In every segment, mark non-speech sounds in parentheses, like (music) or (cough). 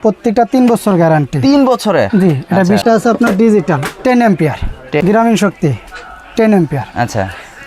প্রত্যেকটা তিন বছর গ্যারান্টি তিন বছরে? জি এটা আচ্ছা। বিষটা আছে আপনার ডিজিটাল টেন এম্পিয়ার গ্রামীণ শক্তি টেন এম্পিয়ার আচ্ছা।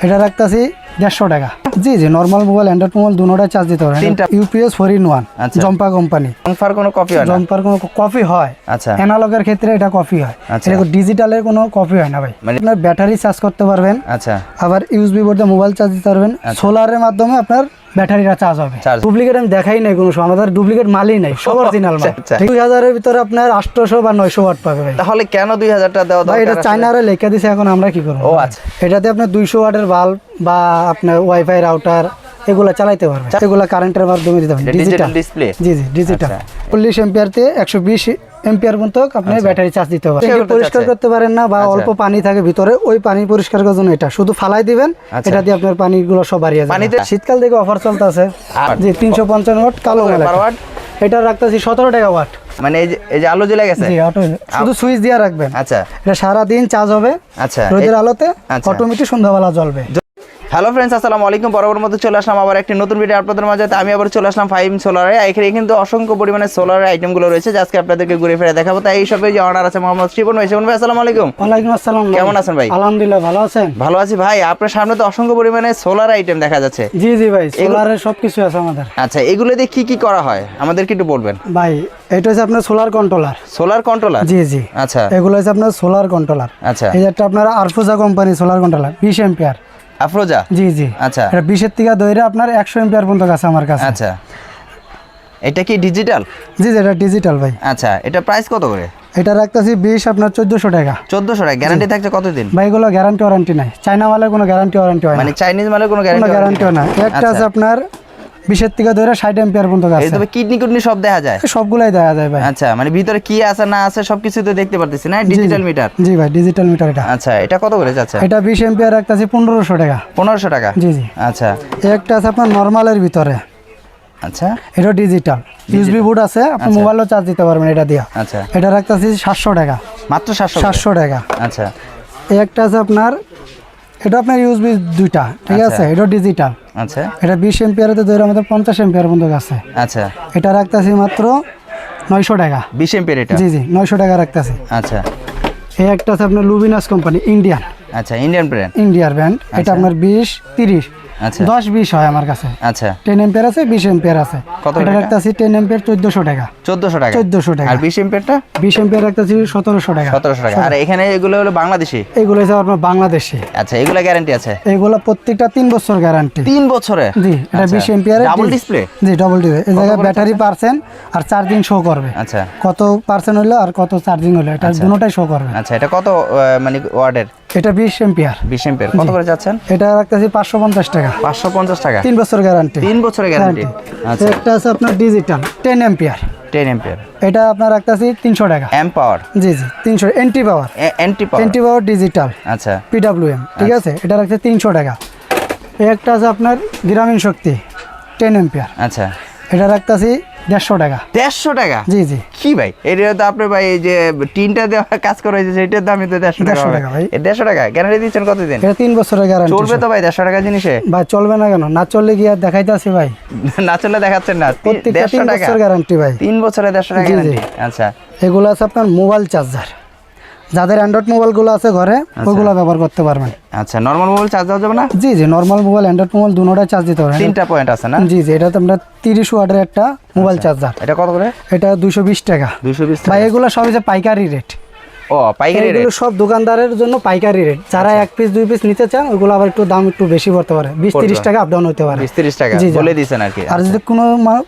এটা রাখতেছি দেড়শো টাকা। জি জি নর্মাল মোবাইল অ্যান্ড্রয়েড মোবাইল দুটোটা চার্জ দিতে পারেন। ইউপিএস ফোর ইন ওয়ান আচ্ছা। জম্পা কোম্পানি জংফার কোনো কপি হয় জম্পার কোনো কপি হয়। আচ্ছা। অ্যানালগের ক্ষেত্রে এটা কপি হয়। আচ্ছা। ডিজিটালের কোনো কপি হয় না ভাই। মানে- আপনার ব্যাটারি চার্জ করতে পারবেন। আচ্ছা। আবার ইউএসবি বোর্ডে মোবাইল চার্জ দিতে পারবেন। সোলারের মাধ্যমে আপনার ব্যাটারিটা চার্জ হবে। ডুপ্লিকেট আমি দেখাই নাই কোনো সময় আমাদের ডুপ্লিকেট মালই নাই সব অরিজিনাল মাল। আচ্ছা, আচ্ছা। দুই হাজারের ভিতরে আপনার আটশোশো বা নয়শো ওয়াট পাবে ভাই। তাহলে কেন দুই হাজার টাকা দেওয়া ভাই এটা? চায়নারে লেখা দিছে এখন আমরা কি করব ও, আচ্ছা। এটাতে আপনার দুইশো ওয়াটের বাল্ব বা আপনার ওয়াইফাই রাউটার এগুলা চালাইতে পারবে এগুলা কারেন্টের মাধ্যমে দিতে পারবেন এটা ডিজিটাল ডিসপ্লে জি জি ডিজিটাল আচ্ছা। চল্লিশ এম্পিয়ারতে একশো বিশ এম্পিয়ার পর্যন্ত আপনি ব্যাটারি চার্জ দিতে পারেন পরিষ্কার করতে পারেন না বা আচ্ছা। অল্প পানি থাকে ভিতরে ওই পানি পরিষ্কার করার জন্য এটা। শুধু ফালাই দিবেন আচ্ছা। এটা দিয়ে আপনার পানিগুলো সব বাড়িয়ে যাবে। পানিতে- শীতকাল থেকে অফার চলতেছে। আর- জি তিনশো পঞ্চান্ন ওয়াট কালো মেলা এটা রাখতেছি সতেরো টাকা ওয়াট মানে এই যে যে আলো জ্বলে গেছে? শুধু সুইচ দিয়ে রাখবেন। আচ্ছা। এটা সারা দিন চার্জ হবে আচ্ছা। রোদের আলোতে আচ্ছা। অটোমেটিক সন্ধ্যাবেলা জ্বলবে। হ্যালো ফ্রেন্ডস আসসালামু আলাইকুম। বরাবর মতো চলে আসলাম আবার একটি নতুন ভিডিও আপনাদের মাঝে। আমি আবার চলে আসলাম ফাইভ সোলারে এখানে কিন্তু অসংখ্য পরিমাণে সোলারের আইটেমগুলো রয়েছে আজকে আপনাদেরকে ঘুরে ফিরে দেখাবো। তাই এই সবে যে অনার আছে মোহাম্মদ শিবন ভাই। শিবন ভাই আসসালামু আলাইকুম। ওয়ালাইকুম আসসালাম কেমন আছেন ভাই? আলহামদুলিল্লাহ ভালো আছেন? ভালো আছি ভাই। আপনার সামনে তো অসংখ্য পরিমাণে সোলার আইটেম দেখা যাচ্ছে। জি জি ভাই সোলারের সব কিছু আছে আমাদের। আচ্ছা এগুলো দিয়ে কি কি করা হয়? আমাদেরকে একটু বলবেন। ভাই এটা হচ্ছে আপনার সোলার কন্ট্রোলার সোলার কন্ট্রোলার জি জি। আচ্ছা। এগুলো হচ্ছে আপনার সোলার কন্ট্রোলার আচ্ছা। এই একটা আপনার আরফুজা কোম্পানি সোলার কন্ট্রোলার বিশ এম্পিয়ার আফরোজা? জি জি। আচ্ছা। এটা বিশের থেকে দইরা আপনার একশো এম্পিয়ার পর্যন্ত আছে আমার কাছে। আচ্ছা। এটা কি ডিজিটাল জি জি এটা ডিজিটাল ভাই। আচ্ছা এটা প্রাইস কত করে? এটা রাখতেছি বিশ আপনার চোদ্দোশো টাকা। চোদ্দোশো টাকা। গ্যারান্টি থাকছে কতদিন? ভাই এগুলো গ্যারান্টি ওয়ারান্টি নাই। চাইনা মালের কোনো গ্যারান্টি ওয়ারান্টি হয় মানে চাইনিজ মালের কোনো গ্যারান্টি হয় না। একটা আছে আপনার বিশের থেকে ধরে ষাট এম্পিয়ার পর্যন্ত আছে তবে কিডনি কিডনি সব দেখা যায়? সবগুলাই দেখা যায় ভাই। আচ্ছা মানে ভিতরে কি আছে না আছে সবকিছু তো দেখতে পারতেছি না? ডিজিটাল মিটার জি ভাই ডিজিটাল মিটার এটা। আচ্ছা এটা কত করে যাচ্ছে? এটা বিশ এম্পিয়ার রাখতেছি পনেরোশো টাকা। পনেরোশো টাকা? জি জি। আচ্ছা। একটা আছে আপনার নর্মালের ভিতরে। আচ্ছা। এটা ডিজিটাল ইউএসবি বুট আছে আপনি মোবাইলও চার্জ দিতে পারবেন এটা দিয়া। আচ্ছা। এটা রাখতেছি সাতশো টাকা। মাত্র সাতশো সাতশো টাকা। আচ্ছা। এই একটা আছে আপনার এটা আপনার ইউএসবি দুইটা ঠিক আচ্ছা। আছে? এটা ডিজিটাল আচ্ছা। এটা বিশ এম্পিয়ারেতে ধরে আমাদের পঞ্চাশ এম্পিয়ার পর্যন্ত আছে। আচ্ছা। এটা রাখতেছি মাত্র নয়শো টাকা। বিশ এম্পিয়ার এটা? জি জি নয়শো টাকা রাখতেছি। আচ্ছা। এই একটা আছে আপনার লুবিনাস কোম্পানি ইন্ডিয়ান আচ্ছা ইন্ডিয়ান ব্র্যান্ড ইন্ডিয়ার ব্র্যান্ড এটা আপনার বিশ তিরিশ। আচ্ছা দশ বিশ হয় আমার কাছে। আচ্ছা। টেন এম্পিয়ার আছে বিশ এম্পিয়ার আছে। কত এটা? রাখতেছি টেন এম্পিয়ার চোদ্দশো টাকা। চোদ্দোশো টাকা? চোদ্দশো টাকা। আর বিশ এম্পিয়ারটা বিশ এম্পিয়ার রাখতেছি সতেরোশো টাকা। সতেরোশো টাকা। আর এখানে এগুলো হলো বাংলাদেশি? এগুলো হচ্ছে আপনার বাংলাদেশি। আচ্ছা এগুলো গ্যারান্টি আছে? এগুলো প্রত্যেকটা তিন বছর গ্যারান্টি তিন বছরে? জি এটা বিশ এম্পিয়ারের ডাবল ডিসপ্লে জি। ডবল ডিসপ্লে এই জায়গায় ব্যাটারি পার্সেন্ট আর চার্জিং শো করবে। আচ্ছা। কত পার্সেন্ট হলো আর কত চার্জিং হলো এটা দুটোটাই শো করবে। আচ্ছা এটা কত মানে ওয়ার্ডের এটা বিশ এম্পিয়ার বিশ এম্পিয়ার কত করে যাচ্ছেন? এটা রাখতেছি পাঁচশো পঞ্চাশ টাকা। পাঁচশো পঞ্চাশ টাকা। তিন বছর গ্যারান্টি। তিন বছরের গ্যারান্টি। আচ্ছা। একটা আছে আপনার digital ten ampere ten ampere এটা আপনার রাখতেছি তিনশো টাকা। এম পাওয়ার জি জি তিনশো anti power anti power anti power digital আচ্ছা। পিডাব্লিউএম ঠিক আছে? এটা রাখছে তিনশো টাকা। এই একটা আছে আপনার গ্রামীণ শক্তি টেন এম্পিয়ার আচ্ছা। এটা রাখতেছি দেড়শো টাকা। দেড়শো টাকা? জি জি। কি ভাই? এটা তো আপনার ভাই এই যে টিনটা দেওয়া কাজ করা হয়েছে সেটার দামই তো দেড়শো টাকা দেড়শো টাকা ভাই। দেড়শো টাকা? গ্যারান্টি দিচ্ছেন কতদিন? এটা তিন বছরের গ্যারান্টি চলবে তো ভাই দেড়শো টাকা জিনিসে? ভাই চলবে না কেন? না চললে কি আর দেখাইতে আসি ভাই? (laughs) না চললে দেখাচ্ছেন না। প্রত্যেকটা দেড়শো তিন টাকা? বছর গ্যারান্টি ভাই। তিন বছরে দেড়শো টাকা। গ্যারান্টি আচ্ছা। এগুলো আছে আপনার মোবাইল চার্জার যাদের অ্যান্ড্রয়েড মোবাইলগুলো আছে ঘরে ওগুলো ব্যবহার করতে পারবেন। আচ্ছা নর্মাল মোবাইল চার্জ দেওয়া যাবে না? জি জি নর্মাল মোবাইল অ্যান্ড্রয়েড মোবাইল দুটোটাই চার্জ দিতে পারেন তিনটা পয়েন্ট আছে না? জি জি এটা তো আমরা তিরিশ ওয়াটের একটা মোবাইল চার্জার এটা কত করে? এটা দুশো বিশ টাকা। দুইশো বিশ ভাই এগুলো সব হচ্ছে পাইকারি রেট ও পাইকারি এগুলো সব দোকানদারের জন্য পাইকারি রেট যারা এক পিস দুই পিস নিতে চান ওগুলো আবার একটু দাম একটু বেশি পড়তে পারে। বিশ তিরিশ টাকা আপ ডাউন হতে পারে। বিশ তিরিশ টাকা। বলে দিয়েছেন আর কি। আর যদি কোনো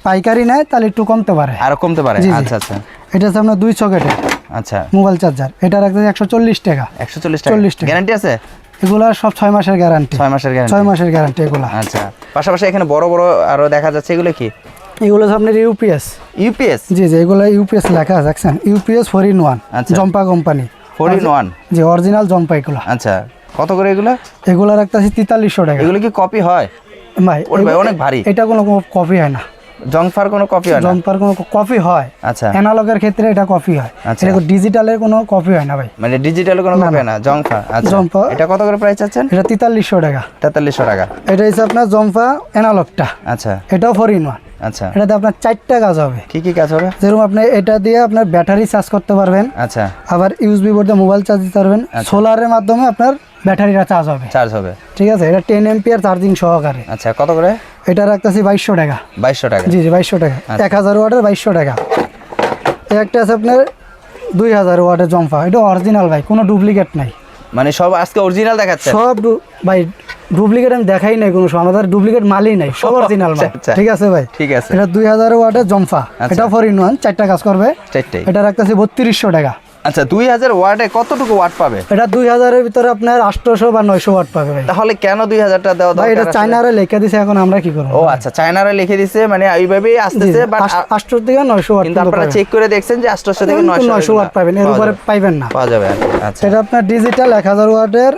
পাইকারি নেয় তাহলে একটু কমতে পারে। আরও কমতে পারে। আচ্ছা আচ্ছা। এটা হচ্ছে আপনার দুই সকেটের আচ্ছা। Mobile charger. এটা রাখতে একশো চল্লিশ টাকা। একশো চল্লিশ টাকা। 40 টাকা। গ্যারান্টি আছে? এগুলো সব ছয় মাসের গ্যারান্টি ছয় মাসের গ্যারান্টি ছয় মাসের গ্যারান্টি এগুলো। আচ্ছা। পাশাপাশি এখানে বড় বড় আরও দেখা যাচ্ছে এগুলো কি? এগুলো আপনার ইউপিএস ইউপিএস জি জি এগুলো ইউপিএস লেখা আছে দেখছেন? UPS four in one. জম্পা company four in one জি অরিজিনাল জম্পা এগুলো। আচ্ছা। কত করে এগুলো? এগুলো রাখতেছি তেতাল্লিশশো টাকা। এগুলো কি কপি হয়? ভাই ভাই, অনেক ভারী। এটা কোনো কপি হয় না। জংফার কোনো কপি হয় জংফার কোনো কপি হয়। আচ্ছা। অ্যানালগের ক্ষেত্রে এটা কপি হয়। আচ্ছা। এটা ডিজিটালের কোনো কপি হয় না ভাই। মানে ডিজিটাল কোনো কপি হয় না? জংফা আচ্ছা। জংফা। এটা কত করে প্রাইস চাচ্ছেন? এটা তেতাল্লিশশো টাকা। তেতাল্লিশশো টাকা। এটা হচ্ছে আপনার জম্পা অ্যানালগটা আচ্ছা। এটাও ফোর ইন ওয়ান আচ্ছা। এটাতে আপনার চারটা কাজ হবে। কি কি কাজ হবে? যেরকম আপনি এটা দিয়ে আপনার ব্যাটারি চার্জ করতে পারবেন। আচ্ছা। আবার ইউএসবি বোর্ড মোবাইল চার্জ দিতে পারবেন। সোলারের মাধ্যমে আপনার ব্যাটারিটা চার্জ হবে। চার্জ হবে। ঠিক আছে? এটা টেন এমপিয়ার চার্জিং সহকারে। আচ্ছা কত করে? এটা রাখতেছি বাইশশো টাকা। বাইশশো টাকা। জি জি বাইশশো টাকা। এক হাজার ওয়াটের বাইশশো টাকা। একটা আছে আপনার দুই হাজার ওয়াটের জম্পা এটা অরিজিনাল ভাই কোনো ডুপ্লিকেট নাই। মানে সব আজকে অরিজিনাল দেখাচ্ছে? সব ভাই ডুপ্লিকেট আমি দেখাই নাই কোনো আমাদের ডুপ্লিকেট মালই নাই সব (laughs) অরিজিনাল মাল। আচ্ছা, আচ্ছা। ঠিক আছে ভাই? ঠিক আছে। এটা দুই হাজার ওয়াটের জম্পা আচ্ছা। এটা ফর ইন ওয়ান চারটা কাজ করবে। চারটাই। এটা রাখতেছি বত্রিশশো টাকা। আচ্ছা দুই হাজার ওয়াটে কতটুকু ওয়াট পাবে? এটা দুই হাজারের ভিতরে আপনার আটশোশো বা নয়শো ওয়াট পাবে ভাই। তাহলে কেন দুই হাজারটা দেওয়া ভাই এটা দরকার আসলে? চায়নারে লেখা দিছে এখন আমরা কি করব? ও আচ্ছা চায়নারা লিখে দিছে মানে এইভাবেই আসতেছে বাট আটশো থেকে নয়শো ওয়াট কিন্তু আপনারা চেক করে দেখছেন যে আটশো থেকে নয়শো নয়শো ওয়াট পাবেন এর উপরে পাইবেন না। পাওয়া যাবে আচ্ছা। এটা আপনার ডিজিটাল এক হাজার ওয়াটের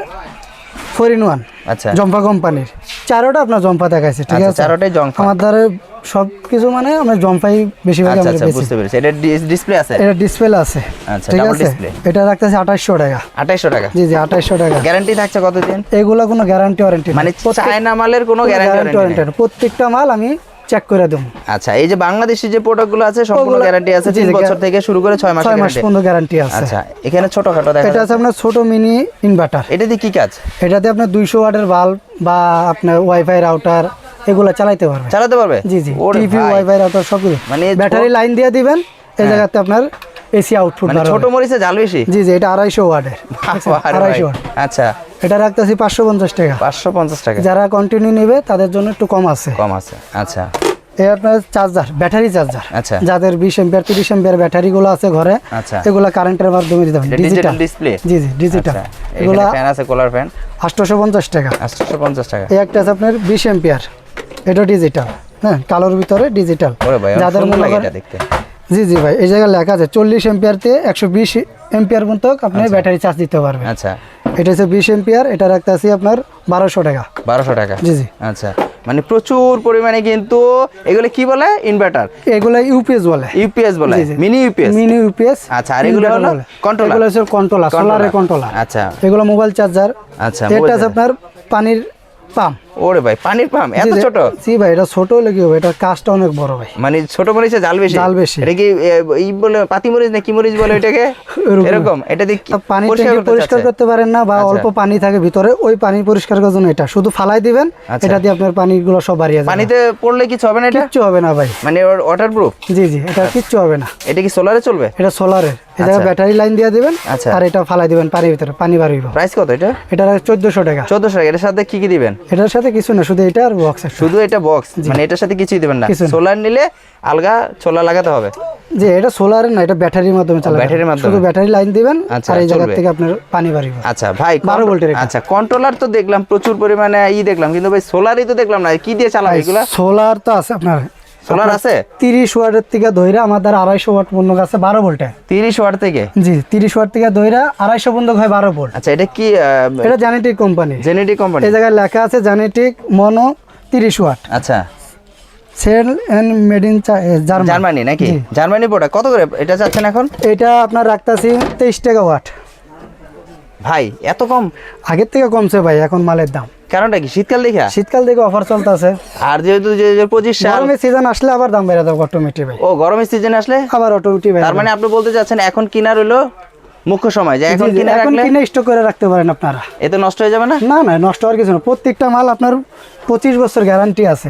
ফোর ইন ওয়ান আচ্ছা। জম্পা কোম্পানির চারোটা আপনার জম্পা দেখাইছে ঠিক আচ্ছা, আছে? চারোটাই জম্পা। আমার দ্বারা সব কিছু মানে আমরা জম্পাই বেশিরভাগ আচ্ছা আমরা আচ্ছা বুঝতে পেরেছি। এটা ডিসপ্লে আছে? এটা ডিসপ্লে আছে আচ্ছা, ঠিক আছে। এটা রাখতেছে 2800 টাকা। 2800 টাকা? জি জি 2800 টাকা। গ্যারান্টি থাকছে কতদিন? এগুলো কোনো গ্যারান্টি ওয়ারেন্টি মানে চায়না মালের কোনো গ্যারান্টি ওয়ারেন্টি প্রত্যেকটা মাল আমি চেক করে দেব। আচ্ছা এই যে বাংলাদেশি যে প্রোডাক্টগুলো আছে সম্পূর্ণ গ্যারান্টি আছে 3 বছর থেকে শুরু করে 6 মাসের গ্যারান্টি 6 মাস পর্যন্ত গ্যারান্টি আছে। আচ্ছা এখানে ছোটখাটো দেখা এটা আছে আপনার ছোট মিনি ইনভার্টার এটা দিয়ে কি কাজ? এটা এটাতে আপনার দুইশো ওয়াটের বাল্ব বা আপনার ওয়াইফাই রাউটার এগুলো চালাতে পারবে চালাতে পারবে? জি জি টিভি ওয়াইফাই রাউটার সবগুলো মানে ব্যাটারি লাইন দিয়ে দিবেন এই জায়গাতে আপনার এসি আউটপুট মানে ছোট মরিচে জাল বেশি? জি জি এটা আড়াইশো ওয়াটের। (laughs) আড়াইশো ওয়াট। আচ্ছা। এটা রাখতেছি পাঁচশো পঞ্চাশ টাকা। পাঁচশো পঞ্চাশ টাকা। যারা কন্টিনিউ নেবে তাদের জন্য একটু কম আছে। কম আছে। আচ্ছা। এই আপনার চার্জার ব্যাটারি চার্জার আচ্ছা। যাদের বিশ এম্পিয়ার তিরিশ এম্পিয়ার ব্যাটারি আছে ঘরে আচ্ছা। এগুলা কারেন্টের মাধ্যমে দিতে হবে ডিজিটাল ডিজিটাল ডিসপ্লে জি জি ডিজিটাল আচ্ছা। ফ্যান আছে কোলার ফ্যান আটশোশো পঞ্চাশ টাকা। পঞ্চাশ টাকা। এই একটা আছে আপনার বিশ এম্পিয়ার। এটা ডিজিটাল হ্যাঁ কালোর ভিতরে ডিজিটাল যাদের মনে দেখতে। জি জি ভাই এই জায়গায় লেখা আছে চল্লিশ এম্পিয়ার থেকে একশো বিশ এম্পিয়ার পর্যন্ত আপনি ব্যাটারি চার্জ দিতে পারবেন। আচ্ছা। এটা হচ্ছে বিশ এম্পিয়ার এটা রাখতে আছি আপনার বারোশো টাকা। বারোশো টাকা? জি জি। আচ্ছা। মানে প্রচুর পরিমাণে কিন্তু এগুলো কি বলে? ইনভার্টার এগুলো ইউপিএস বলে। ইউপিএস বলে। Mini UPS? Mini UPS. আচ্ছা, আর এগুলো হলো controller? এগুলো হচ্ছে কন্ট্রোলার সোলারের কন্ট্রোলার আচ্ছা। এগুলো মোবাইল চার্জার আচ্ছা এটা আপনার পানির পাম্প ওরে ভাই পানির পাম্প এত ছোট? ভাই এটা ছোট হলে কি হবে? এটা কাজটা অনেক বড় ভাই। মানে ছোট মরিচে জাল বেশি? জাল বেশি। এটা কি এই বলে পাতি মরিচ না কি মরিচ বলে এটাকে (laughs) এরকম। এটা দিয়ে পানি পরিষ্কার করতে পারেন না বা আচ্ছা। অল্প পানি থাকে ভিতরে ওই পানি পরিষ্কার করার জন্য এটা। শুধু ফালাই দিবেন আচ্ছা। এটা দিয়ে আপনার পানিগুলো সব বাড়িয়ে যাবে। পানিতে পড়লে কিছু হবে না এটা? কিচ্ছু হবে না ভাই। মানে ওয়াটার প্রুফ জি জি এটা কিচ্ছু হবে না। এটা কি সোলারে চলবে? এটা জায়গায় আচ্ছা। ব্যাটারি লাইন দিয়ে দিবেন আচ্ছা। আর এটা ফালাই দিবেন পানির ভিতরে পানি বাড়িব। প্রাইস কত এটা? এটা চোদ্দশো টাকা। চোদ্দশো টাকা এটার সাথে কি কি দিবেন? এটার সাথে কিছু না শুধু এটা আর বক্স শুধু এটা বক্স মানে এটার সাথে কিছুই দিবেন না। সোলার নিলে আলগা ছোলা লাগাতে হবে। যে এটা সোলার না এটা ব্যাটারির মাধ্যমে চালাবে ব্যাটারির মাধ্যমে। শুধু ব্যাটারি লাইন দিবেন আচ্ছা, আর এই জায়গা থেকে আপনার পানি বাড়বে। আচ্ছা ভাই 12 ভোল্টের আচ্ছা কন্ট্রোলার তো দেখলাম প্রচুর পরিমাণে ই দেখলাম কিন্তু ভাই সোলারই তো দেখলাম না কি দিয়ে চালাবে এগুলা? সোলার তো আছে আপনার সোলার আছে? তিরিশ ওয়াটের থেকে ধইরা আমাদের আড়াইশো ওয়াট পর্যন্ত আছে বারো ভোল্টে। তিরিশ ওয়াট থেকে? জি তিরিশ ওয়াট থেকে ধইরা আড়াইশো পর্যন্ত হয় বারো ভোল্ট। আচ্ছা এটা কি এটা জেনেটিক কোম্পানি জেনেটিক কোম্পানি এই জায়গায় লেখা আছে জেনেটিক মনো তিরিশ ওয়াট। আচ্ছা। Cell and made in Germany নাকি? জার্মানি প্রোডাক্ট কত করে এটা চাচ্ছেন এখন? এটা আপনার রাখতেছি তেইশ টাকা ওয়াট। ভাই এত কম? আগের থেকে কমছে ভাই এখন মালের দাম। কারণটা কি? শীতকাল দেখা? শীতকাল থেকে অফার চলতেছে। আর যেহেতু পঁচিশ গরমের সিজন আসলে আবার দাম বেড়ে দেবো অটোমেটিক ভাই। ও গরমের সিজন আসলে? আবার অটোমেটিক তার মানে আপনি বলতে চাচ্ছেন এখন কিনার হলো মুখ্য সময় যে এখন কিনে এখন রাখলে কিনে স্টক করে রাখতে পারেন আপনারা। এতে নষ্ট হয়ে যাবে না? না না নষ্ট হওয়ার কিছু না। প্রত্যেকটা মাল আপনার পঁচিশ বছর গ্যারান্টি আছে।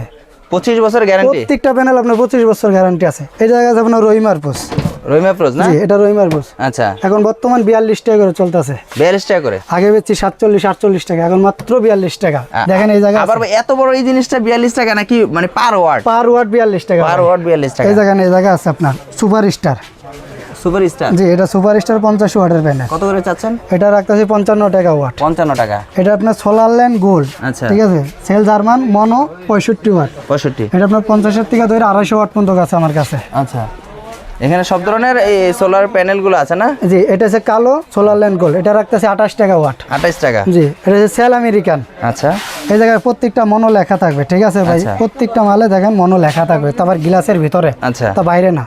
পঁচিশ বছর গ্যারান্টি প্রত্যেকটা প্যানেল আপনার পঁচিশ বছর গ্যারান্টি আছে। এই জায়গায় আপনার রহিমার পোস রহিমা প্রোজ না? এটা রহিমার পোস আচ্ছা। এখন বর্তমান বিয়াল্লিশ টাকা করে চলতেছে। বিয়াল্লিশ টাকা করে? আগে বেচছি সাতচল্লিশ আটচল্লিশ টাকা এখন মাত্র বিয়াল্লিশ টাকা। দেখেন এই জায়গায় আবার এত বড় এই জিনিসটা বিয়াল্লিশ টাকা নাকি মানে পার ওয়ার্ড? পার ওয়াট বিয়াল্লিশ টাকা। পার ওয়ার্ড বিয়াল্লিশ টাকা। এই জায়গায় এই জায়গা আছে আপনার সুপার স্টার সুপার স্টার জি এটা সুপার স্টার পঞ্চাশ ওয়াটের প্যানেল কত করে চাচ্ছেন? এটা রাখতেছি পঞ্চান্ন টাকা ওয়াট। পঞ্চান্ন টাকা। এটা আপনার সোলার ল্যান্ড গোল্ড আচ্ছা। ঠিক আছে? Cell German mono watt. এটা আপনার থেকে ধরে আড়াইশো ওয়াট পর্যন্ত আছে আমার কাছে। আচ্ছা। এখানে সব ধরনের এই সোলার প্যানেলগুলো আছে না? জি এটা হচ্ছে কালো সোলার ল্যান্ড গোল্ড এটা রাখতেছে আঠাশ টাকা ওয়াট আঠাশ টাকা। জি এটা হচ্ছে সেল আমেরিকান আচ্ছা। এই জায়গায় প্রত্যেকটা মনো লেখা থাকবে ঠিক আছে ভাই? আচ্ছা। প্রত্যেকটা মালে দেখেন মনো লেখা থাকবে তারপর গ্লাসের ভিতরে। আচ্ছা। তা বাইরে না।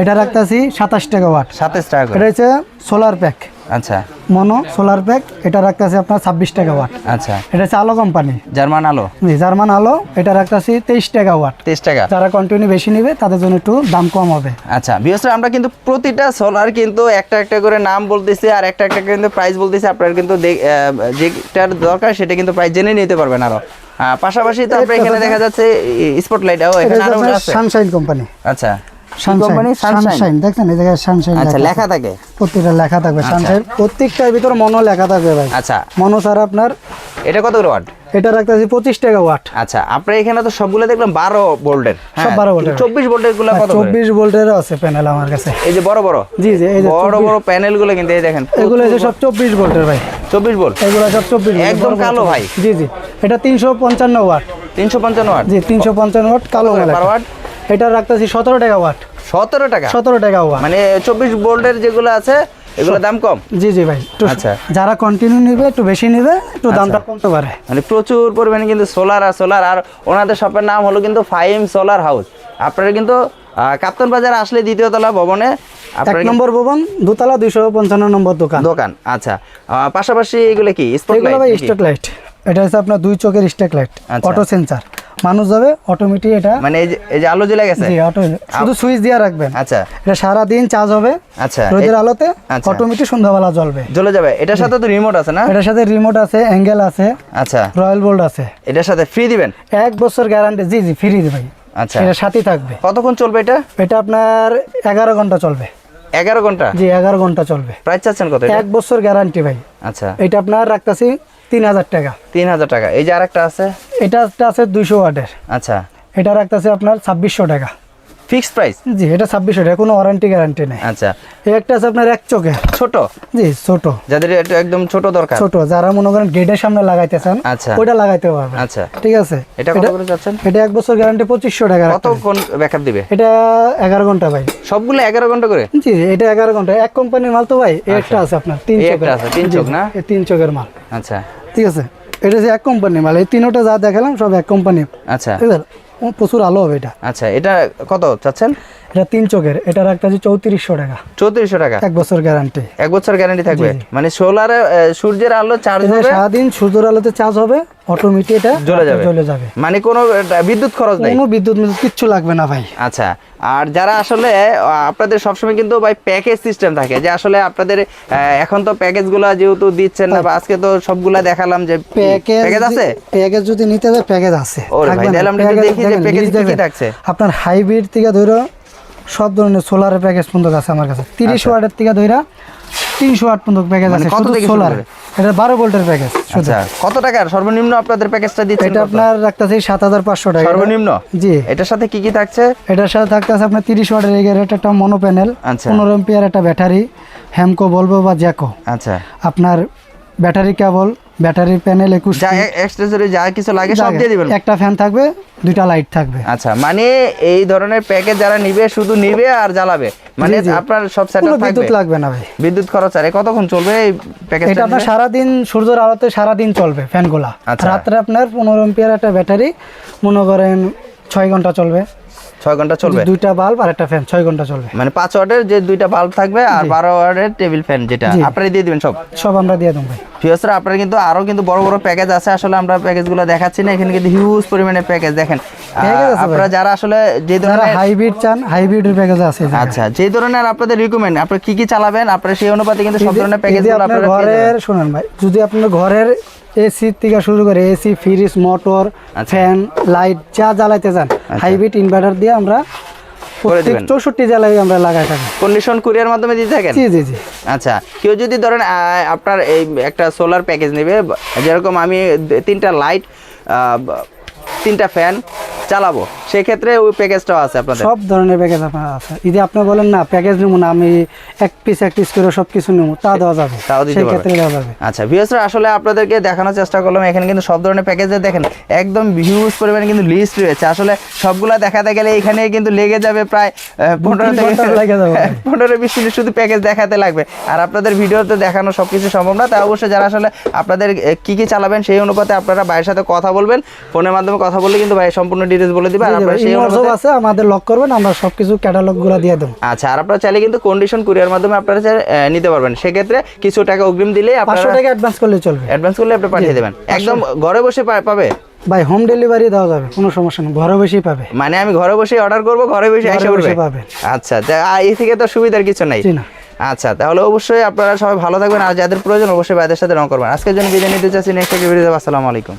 এটা রাখতেছি সাতাশ টাকা ওয়াট সাতাশ টাকা এটা হচ্ছে সোলার প্যাক আচ্ছা। মনো সোলার প্যাক এটা রাখতেছি আপনার ছাব্বিশ টাকা ওয়াট। আচ্ছা। এটা হচ্ছে আলো কোম্পানি জার্মান আলো? জি জার্মান আলো এটা রাখতেছি তেইশ টাকা ওয়াট। তেইশ টাকা। যারা কন্টিনিউ বেশি নেবে তাদের জন্য একটু দাম কম হবে। আচ্ছা আমরা কিন্তু প্রতিটা সোলার কিন্তু একটা একটা করে নাম বলতেছি আর একটা একটা কিন্তু প্রাইস বলতেছি আপনারা কিন্তু যেটার দরকার সেটা কিন্তু প্রাইস জেনে নিতে পারবেন আরও। পাশাপাশি তো আপনার এখানে দেখা যাচ্ছে স্পটলাইট এখানে আরও আছে। সানশাইন কোম্পানি আচ্ছা। কোম্পানি সানশাইন সানশাইন দেখছেন? এই জায়গায় সানশাইন আচ্ছা লেখা থাকে? প্রত্যেকটা লেখা থাকবে সানশাইন প্রত্যেকটার ভিতরে মনো লেখা থাকবে ভাই। আচ্ছা। মনো স্যার আপনার? এটা কত ওয়াট এটা রাখতেছি পঁচিশ টাকা ওয়াট আচ্ছা আপনার এখানে তো সবগুলো দেখলাম বারো ভোল্টের। সব 12 ভোল্টের। চব্বিশ ভোল্টেরগুলো চব্বিশ ভোল্টেরও আছে প্যানেল আমার কাছে। এই যে বড় বড়? জি জি এই যে বড় বড় প্যানেলগুলো কিন্তু এই দেখেন। এগুলো যে সব চব্বিশ ভোল্টের ভাই। চব্বিশ ভোল্ট? এগুলো সব চব্বিশ একদম কালো ভাই। জি জি। এটা তিনশো পঞ্চান্ন ওয়াট তিনশো পঞ্চান্ন ওয়াট জি তিনশো পঞ্চান্ন ওয়াট কালো কত এটা রাখতেছি সতেরো টাকা ওয়াট। সতেরো টাকা? সতেরো টাকা ওয়াট। মানে চব্বিশ ভোল্টের যেগুলো আছে এগুলো দাম কম? জি জি ভাই। আচ্ছা। যারা কন্টিনিউ নেবে একটু বেশি নেবে একটু দামটা কমতে পারে। মানে প্রচুর পরিমাণে কিন্তু সোলার আর সোলার আর ওনাদের শপের নাম হলো কিন্তু ফাইম সোলার হাউস আপনারা কিন্তু কাপ্তান বাজার আসলে দ্বিতীয় তলা ভবনে এক নম্বর ভবন দোতলা দুইশো পঞ্চান্ন নম্বর দোকান। দোকান আচ্ছা। পাশাপাশি এগুলো কি? ভাই লাইট এটা হচ্ছে আপনার দুই চোখের স্টেক লাইট আচ্ছা। অটো সেন্সার মানুষ যাবে অটোমেটিক এটা মানে এই যে আলো জ্বলে গেছে? জি অটো শুধু সুইচ দিয়ে রাখবেন। আচ্ছা। এটা সারা দিন চার্জ হবে। আচ্ছা। রোদের আলোতে আচ্ছা। অটোমেটিক সন্ধ্যাবেলা জ্বলবে। জ্বলে যাবে। এটার সাথে তো রিমোট আছে না? এটার সাথে রিমোট আছে অ্যাঙ্গেল আছে আচ্ছা। রয়্যাল বোল্ড আছে। এটার সাথে ফ্রি দিবেন? এক বছর গ্যারান্টি জি জি ফ্রি ভাই আচ্ছা। এটা সাথেই থাকবে। কতক্ষণ চলবে এটা? এটা আপনার এগারো ঘণ্টা চলবে। এগারো ঘণ্টা? জি এগারো ঘণ্টা চলবে। প্রাইস চাচ্ছেন কত এক বছর গ্যারান্টি ভাই। আচ্ছা। এটা আপনার রাখতেছি তিন হাজার টাকা। তিন হাজার টাকা। এই যে আরেকটা আছে? এটা একটা আছে দুইশো ওয়াটের। আচ্ছা। এটা রাখতেছে আপনার ছাব্বিশশো টাকা। Fixed price? জি এটা ছাব্বিশশো টাকা কোনো ওয়ারেন্টি গ্যারান্টি নেই। আচ্ছা। এই একটা আছে আপনার এক চোখে। ছোট? জি ছোট। যাদের একটু একদম ছোট দরকার? ছোট যারা মনে করেন গেটের সামনে লাগাইতে চান আচ্ছা। ওইটা লাগাইতে পারবে আচ্ছা। ঠিক আছে? এটা কত করে চাচ্ছেন এটা এক বছর গ্যারান্টি পঁচিশশো টাকা। কতক্ষণ ব্যাকআপ দিবে? এটা এগারো ঘণ্টা ভাই। সবগুলো এগারো ঘণ্টা করে? জি এটা এগারো ঘণ্টা। এক কোম্পানির মাল তো ভাই একটা আছে আপনার তিন আচ্ছা। চোখের আছে, তিন চোখ না? এই তিন চোখের মাল। আচ্ছা। ঠিক আছে? এটা যে এক কোম্পানি মাল এই তিনোটা যা দেখালাম সব এক কোম্পানি আচ্ছা। প্রচুর আলো হবে এটা। আচ্ছা এটা কত চাচ্ছেন? এটা তিন চোখের এটা রাখতেছি চৌত্রিশশো টাকা। চৌত্রিশশো টাকা? এক বছর গ্যারান্টি এক বছর গ্যারান্টি থাকবে। মানে সোলারে সূর্যের আলো চার্জ হবে? সারাদিন সূর্যের আলোতে চার্জ হবে অটোমেটিক এটা জ্বলে যাবে। জ্বলে যাবে। মানে কোনো বিদ্যুৎ খরচ নেই? কোনো বিদ্যুৎ মিদ্যুৎ কিচ্ছু লাগবে না ভাই। আচ্ছা আর যারা আসলে আপনাদের সবসময় কিন্তু ভাই প্যাকেজ সিস্টেম থাকে যে আসলে আপনাদের এখন তো প্যাকেজগুলো যেহেতু দিচ্ছেন না বা আজকে তো সবগুলা দেখালাম যে প্যাকেজ আছে? প্যাকেজ যদি নিতে হবে প্যাকেজ আছে। ওরে ভাই, তাহলে আমরা প্যাকেজ দেখি যে দেখেন, কি কি থাকছে। আপনার হাইব্রিড থেকে ধরো সব ধরনের সোলারের প্যাকেজ পর্যন্ত আছে আমার কাছে। তিরিশ আচ্ছা। ওয়াটের থেকে ধরো তিনশো ওয়াট পর্যন্ত প্যাকেজ মানে আছে কত সোলার এটা বারো ভোল্টের প্যাকেজ আচ্ছা কত টাকার? সর্বনিম্ন আপনাদের প্যাকেজটা দিচ্ছেন এটা? আপনার রাখতেছে সাত হাজার পাঁচশো টাকা। সর্বনিম্ন? জি। এটার সাথে কি কি থাকছে? এটার সাথে থাকতেছে আপনার তিরিশ ওয়াটের এগের একটা মনো প্যানেল আচ্ছা। পনেরো এম্পিয়ার একটা ব্যাটারি হ্যামকো বলব বা জ্যাকো আচ্ছা। আপনার ব্যাটারি কেবল ব্যাটারি প্যানেল একুশ যা এক্সট্রেসরি যা কিছু লাগে সব দিয়ে দিবেন। একটা ফ্যান থাকবে দুইটা লাইট থাকবে। আচ্ছা মানে এই ধরনের প্যাকেজ যারা নিবে শুধু নিবে আর জ্বালাবে? মানে। আপনার সব সেটআপ বিদ্যুৎ লাগবে না ভাই। বিদ্যুৎ খরচ আর কতক্ষণ চলবে এই প্যাকেজটা এটা আপনার সারাদিন সূর্যের আলোতে সারাদিন চলবে ফ্যানগুলা আচ্ছা। রাত্রে আপনার পনেরো এম্পিয়ার একটা ব্যাটারি মনে করেন ছয় ঘণ্টা চলবে। ছয় ঘণ্টা চলবে? দুইটা বাল্ব আর একটা ফ্যান ছয় ঘণ্টা চলবে। মানে পাঁচ ওয়াটের যে দুইটা বাল্ব থাকবে আর বারো ওয়াটের টেবিল ফ্যান যেটা। আপনারা দিয়ে দিবেন সব? সব আমরা দিয়ে দেবো ভাই। ফিওসরা আপনার কিন্তু আরও কিন্তু বড় বড় প্যাকেজ আছে আসলে আমরা প্যাকেজগুলো দেখাচ্ছি না এখানে কিন্তু হিউজ পরিমাণে প্যাকেজ দেখেন। আপনারা যারা আসলে যে ধরনের হাইব্রিড চান হাইব্রিডের প্যাকেজ আছে আচ্ছা যে ধরনের আপনাদের রিকমেন্ড আপনারা কি কি চালাবেন? আপনারা সেই অনুপাতে কিন্তু সব ধরনের যদি প্যাকেজগুলো আপনার ঘরের। শুনেন ভাই যদি আপনার ঘরের এসি থেকে শুরু করে এসি ফ্রিজ মোটর আচ্ছা। ফ্যান লাইট যা জ্বালাইতে চান। হাইব্রিড ইনভার্টার দিয়ে আমরা প্রত্যেক চৌষট্টি আমরা লাগাই থাকি। কন্ডিশন কুরিয়ার মাধ্যমে দিয়ে থাকেন? জি জি জি। আচ্ছা। কেউ যদি ধরেন আপনার এই একটা সোলার প্যাকেজ নেবে যেরকম আমি তিনটা লাইট তিনটা ফ্যান চালাবো। সেক্ষেত্রে ওই প্যাকেজটাও আছে আপনাদের। সব ধরনের প্যাকেজ আপনার আছে। যদি আপনি বলেন না প্যাকেজ নেব না আমি এক পিস এক পিস করে সব কিছু নেব তা দেওয়া যাবে। তাও দিতে সেই ক্ষেত্রে দেওয়া যাবে। আচ্ছা ভিউসরা আসলে আপনাদেরকে দেখানোর চেষ্টা করলাম। এখানে কিন্তু সব ধরনের প্যাকেজে দেখেন একদম হিউজ পরিমাণে কিন্তু লিস্ট রয়েছে। আসলে সবগুলা দেখাতে গেলে এখানে কিন্তু লেগে যাবে প্রায় পনেরো থেকে লেগে যাবে। (laughs) পনেরো বিশ মিনিট শুধু প্যাকেজ দেখাতে লাগবে। আর আপনাদের ভিডিওতে দেখানো সব কিছু সম্ভব না। তাই অবশ্যই যারা আসলে আপনাদের কি কি চালাবেন সেই অনুপাতে আপনারা বাইরের সাথে কথা বলবেন। ফোনের মাধ্যমে কথা বললে কিন্তু ভাই সম্পূর্ণ ডিটেলস বলে দিবে। আর আপনারা সেই অনুপাতে- আছে আমাদের লক করবেন আমরা সবকিছু ক্যাটালগগুলো দিয়ে দেবো। আচ্ছা আর আপনারা চাইলে কিন্তু কন্ডিশন কুরিয়ার মাধ্যমে আপনারা নিতে পারবেন। সেক্ষেত্রে কিছু টাকা অগ্রিম দিলে আপনারা টাকা অ্যাডভান্স করলে চলবে। অ্যাডভান্স করলে আপনি পাঠিয়ে দেবেন। একদম ঘরে বসে পাবে? ভাই হোম ডেলিভারি দেওয়া যাবে কোনো সমস্যা নেই ঘরে বসেই পাবে। মানে আমি ঘরে বসে অর্ডার করব ঘরে বসে এসে বসে পাবে। আচ্ছা এই থেকে তো সুবিধার কিছু নাই। না। আচ্ছা তাহলে অবশ্যই আপনারা সবাই ভালো থাকবেন। আর যাদের প্রয়োজন অবশ্যই ভাইদের সাথে রং করবেন। আজকের জন্য বিদায় নিতে চাচ্ছি নেক্সট ভিডিওতে আসসালামু আলাইকুম।